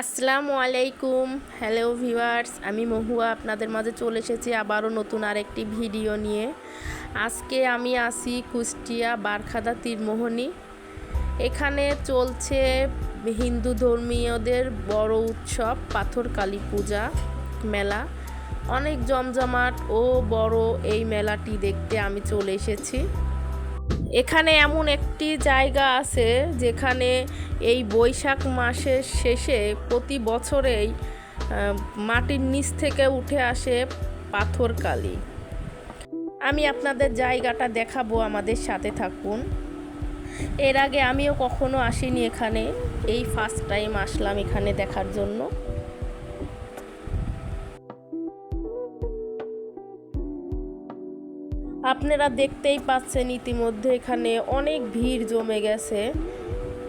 আসসালামু আলাইকুম। Hello viewers আমি মহুয়া আপনাদের মাঝে চলে এসেছি আবারও নতুন আরেকটি ভিডিও নিয়ে। আজকে আমি আসি কুষ্টিয়া বারখাদা তীরমোহনী। এখানে চলছে হিন্দু ধর্মীয়দের বড় উৎসব, পাথর কালী পূজা মেলা। অনেক জমজমাট ও বড় এই মেলাটি দেখতে আমি চলে এসেছি। এখানে এমন একটি জায়গা আছে যেখানে এই বৈশাখ মাসের শেষে প্রতি বছরেই মাটির নিচ থেকে উঠে আসে পাথর কালি আমি আপনাদের জায়গাটা দেখাবো, আমাদের সাথে থাকুন। এর আগে আমিও কখনো আসিনি এখানে, এই ফার্স্ট টাইম আসলাম এখানে দেখার জন্য। আপনারা দেখতেই পাচ্ছেন ইতিমধ্যে এখানে অনেক ভিড় জমে গেছে।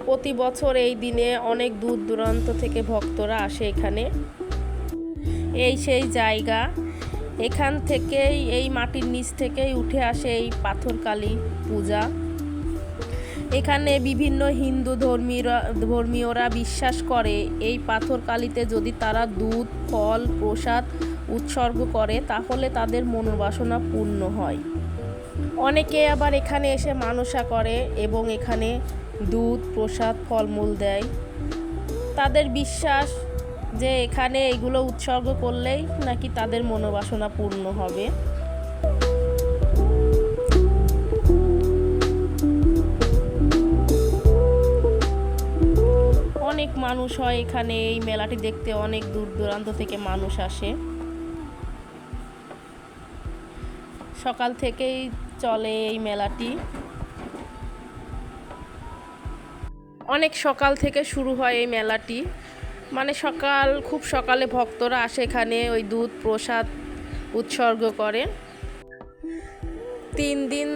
প্রতি বছর এই দিনে অনেক দূর দূরান্ত থেকে ভক্তরা আসে এখানে। এই সেই জায়গা। এখান থেকেই, এই মাটির নিচ থেকেই উঠে আসে এই পাথরকালী পূজা। এখানে বিভিন্ন হিন্দু ধর্মীয়রা ধর্মীয়রা বিশ্বাস করে, এই পাথরকালিতে যদি তারা দুধ, ফল, প্রসাদ উৎসর্গ করে, তাহলে তাদের মনোবাসনা পূর্ণ হয়। অনেকে আবার এখানে এসে মানসা করে এবং এখানে দুধ, প্রসাদ, ফলমূল দেয়। তাদের বিশ্বাস যে এখানে এগুলো উৎসর্গ করলেই নাকি তাদের মনোবাসনা পূর্ণ হবে। অনেক মানুষ হয় এখানে, এই মেলাটি দেখতে অনেক দূর দূরান্ত থেকে মানুষ আসে। সকাল থেকেই চলে এই মেলাটি। অনেক সকাল থেকে শুরু হয় এই মেলাটি। মানে সকাল, খুব সকালে ভক্তরা আসে এখানে, ওই দুধ প্রসাদ উৎসর্গ করে। তিন দিন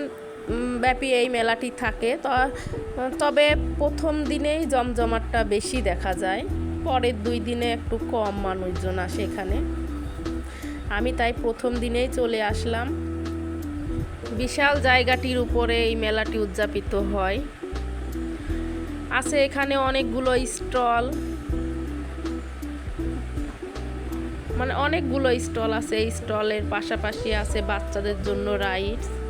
ব্যাপী এই মেলাটি থাকে। তবে প্রথম দিনেই জমজমাটটা বেশি দেখা যায়। পরের দুই দিনে একটু কম মানুষজন আসে এখানে। আমি তাই প্রথম দিনেই চলে আসলাম। বিশাল জায়গাটির উপরে এই মেলাটি উদযাপিত হয়। আছে এখানে অনেকগুলো স্টল। মানে অনেকগুলো স্টল আছে, এই স্টলের পাশাপাশি আছে বাচ্চাদের জন্য রাইডস।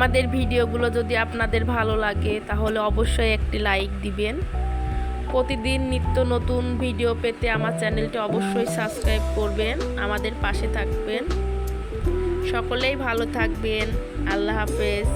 আমাদের ভিডিওগুলো যদি আপনাদের ভালো লাগে, তাহলে অবশ্যই একটি লাইক দিবেন। প্রতিদিন নিত্য নতুন ভিডিও পেতে আমার চ্যানেলটি অবশ্যই সাবস্ক্রাইব করবেন, আমাদের পাশে থাকবেন। সকলেই ভালো থাকবেন। আল্লাহ হাফেজ।